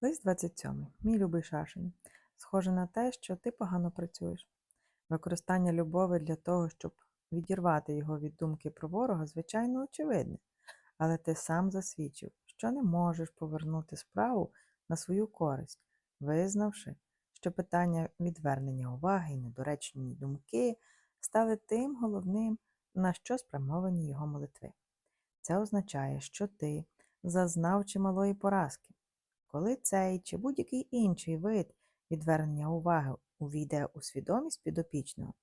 Лист 27. Мій любий шашень. Схоже на те, що ти погано працюєш. Використання любові для того, щоб відірвати його від думки про ворога, звичайно, очевидне, але ти сам засвідчив, що не можеш повернути справу на свою користь, визнавши, що питання відвернення уваги і недоречні думки стали тим головним, на що спрямовані його молитви. Це означає, що ти зазнав чималої поразки. Коли цей чи будь-який інший вид відвернення уваги увійде у свідомість підопічного,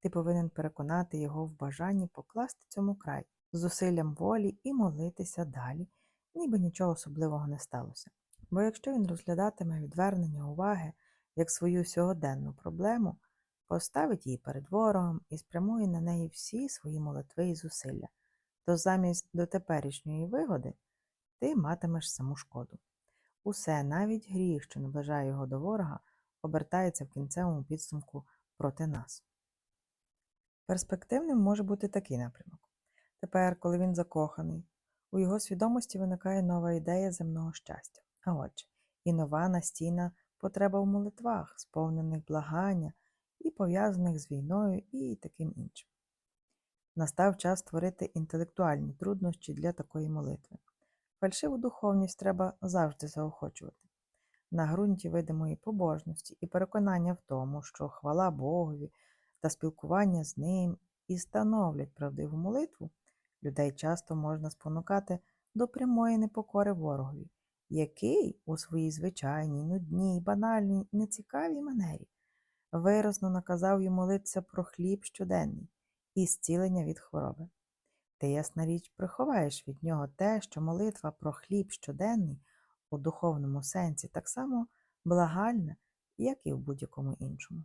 ти повинен переконати його в бажанні покласти цьому край з зусиллям волі і молитися далі, ніби нічого особливого не сталося. Бо якщо він розглядатиме відвернення уваги як свою сьогоденну проблему, поставить її перед ворогом і спрямує на неї всі свої молитви і зусилля, то замість дотеперішньої вигоди ти матимеш саму шкоду. Усе, навіть гріх, що наближає його до ворога, обертається в кінцевому підсумку проти нас. Перспективним може бути такий напрямок. Тепер, коли він закоханий, у його свідомості виникає нова ідея земного щастя. А отже, і нова настійна потреба в молитвах, сповнених благання і пов'язаних з війною і таким іншим. Настав час створити інтелектуальні труднощі для такої молитви. Фальшиву духовність треба завжди заохочувати. На ґрунті видимої побожності і переконання в тому, що хвала Богові та спілкування з ним і становлять правдиву молитву, людей часто можна спонукати до прямої непокори ворогові, який у своїй звичайній, нудній, банальній, нецікавій манері виразно наказав їм молитися про хліб щоденний і зцілення від хвороби. Ти, ясна річ, приховаєш від нього те, що молитва про хліб щоденний у духовному сенсі так само благальна, як і в будь-якому іншому.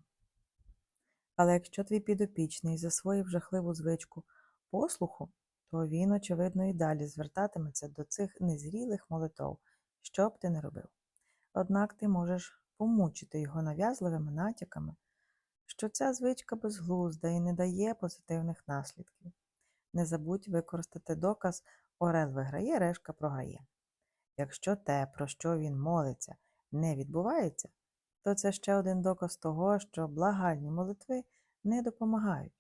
Але якщо твій підопічний засвоїв жахливу звичку послуху, то він, очевидно, і далі звертатиметься до цих незрілих молитов, що б ти не робив. Однак ти можеш помучити його нав'язливими натяками, що ця звичка безглузда і не дає позитивних наслідків. Не забудь використати доказ Орел виграє, решка програє. Якщо те, про що він молиться, не відбувається, то це ще один доказ того, що благальні молитви не допомагають.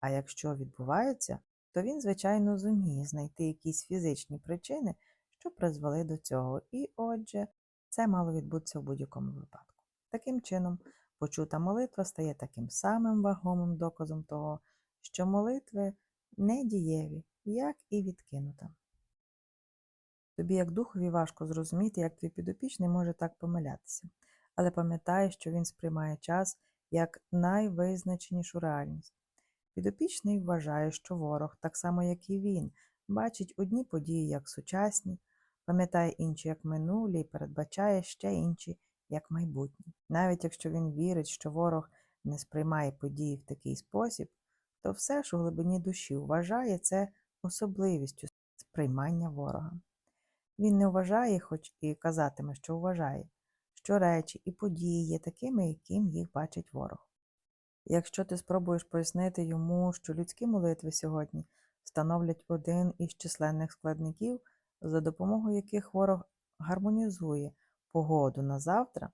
А якщо відбувається, то він, звичайно, зуміє знайти якісь фізичні причини, що призвели до цього, і отже, це мало відбутися в будь-якому випадку. Таким чином, почута молитва стає таким самим вагомим доказом того, що молитви недієві, як і відкинута. Тобі, як духові, важко зрозуміти, як твій підопічний може так помилятися, але пам'ятай, що він сприймає час як найвизначенішу реальність. Підопічний вважає, що ворог, так само як і він, бачить одні події як сучасні, пам'ятає інші як минулі і передбачає ще інші як майбутні. Навіть якщо він вірить, що ворог не сприймає події в такий спосіб, то все ж у глибині душі вважає це особливістю сприймання ворога. Він не вважає, хоч і казатиме, що вважає, що речі і події є такими, яким їх бачить ворог. Якщо ти спробуєш пояснити йому, що людські молитви сьогодні становлять один із численних складників, за допомогою яких ворог гармонізує погоду на завтра,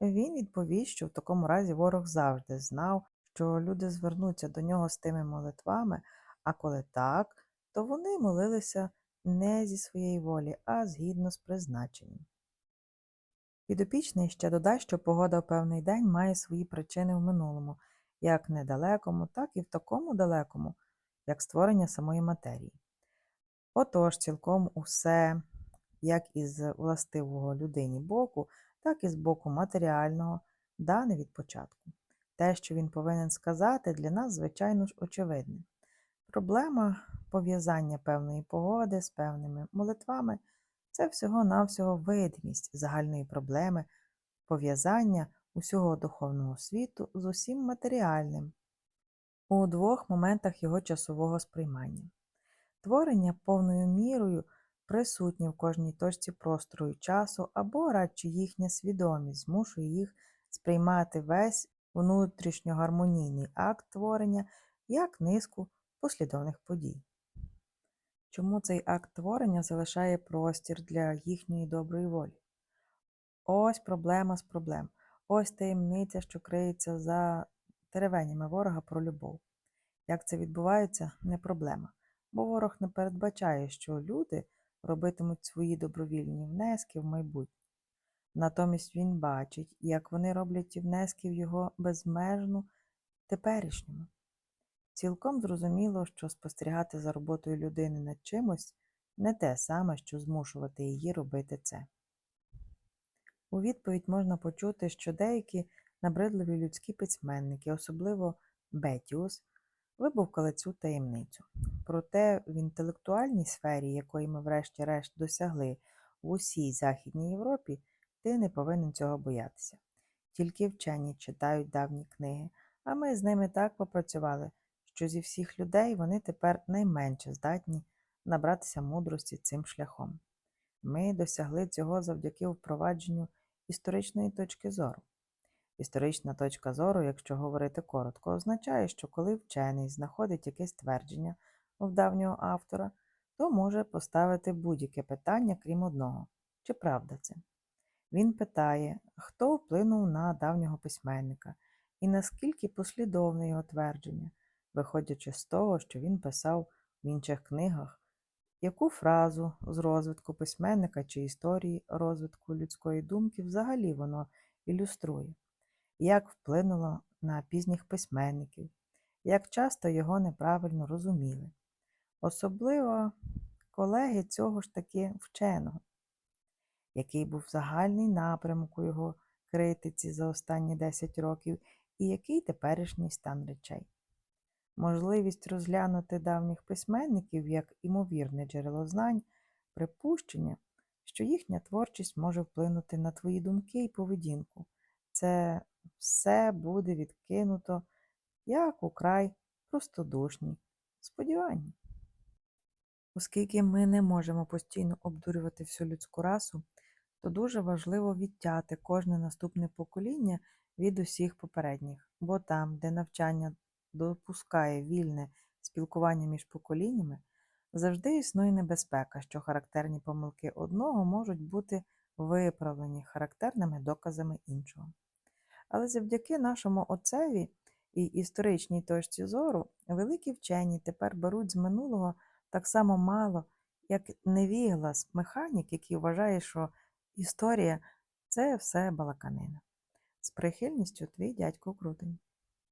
він відповість, що в такому разі ворог завжди знав, що люди звернуться до нього з тими молитвами, а коли так, то вони молилися не зі своєї волі, а згідно з призначенням. Підопічний ще додасть, що погода в певний день має свої причини в минулому, як недалекому, так і в такому далекому, як створення самої матерії. Отож, цілком усе, як із властивого людині боку, так і з боку матеріального, дане від початку. Те, що він повинен сказати, для нас, звичайно ж, очевидне. Проблема пов'язання певної погоди з певними молитвами це всього-навсього видимість загальної проблеми пов'язання усього духовного світу з усім матеріальним у двох моментах його часового сприймання. Творення повною мірою присутнє в кожній точці простору і часу, або радше їхня свідомість змушує їх сприймати весь внутрішньогармонійний акт творення як низку послідовних подій. Чому цей акт творення залишає простір для їхньої доброї волі? Ось проблема з проблем. Ось таємниця, що криється за теревенями ворога про любов. Як це відбувається, не проблема. Бо ворог не передбачає, що люди робитимуть свої добровільні внески в майбутнє. Натомість він бачить, як вони роблять ті внески в його безмежну теперішньому. Цілком зрозуміло, що спостерігати за роботою людини над чимось не те саме, що змушувати її робити це. У відповідь можна почути, що деякі набридливі людські письменники, особливо Бетіус, вибовкали цю таємницю. Проте в інтелектуальній сфері, якої ми врешті-решт досягли в усій Західній Європі, ти не повинен цього боятися. Тільки вчені читають давні книги, а ми з ними так попрацювали, що зі всіх людей вони тепер найменше здатні набратися мудрості цим шляхом. Ми досягли цього завдяки впровадженню історичної точки зору. Історична точка зору, якщо говорити коротко, означає, що коли вчений знаходить якесь твердження в давнього автора, то може поставити будь-яке питання, крім одного чи правда це. Він питає, хто вплинув на давнього письменника і наскільки послідовне його твердження, виходячи з того, що він писав в інших книгах, яку фразу з розвитку письменника чи історії розвитку людської думки взагалі воно ілюструє, як вплинуло на пізніх письменників, як часто його неправильно розуміли. Особливо колеги цього ж таки вченого, який був загальний напрямок у його критиці за останні 10 років і який теперішній стан речей. Можливість розглянути давніх письменників як імовірне джерело знань, припущення, що їхня творчість може вплинути на твої думки і поведінку. Це все буде відкинуто як украй простодушні сподівання. Оскільки ми не можемо постійно обдурювати всю людську расу, то дуже важливо відтяти кожне наступне покоління від усіх попередніх, бо там, де навчання допускає вільне спілкування між поколіннями, завжди існує небезпека, що характерні помилки одного можуть бути виправлені характерними доказами іншого. Але завдяки нашому отцеві і історичній точці зору великі вчені тепер беруть з минулого так само мало, як невіглас механік, який вважає, що історія це все балаканина. З прихильністю твій дядько Крутень.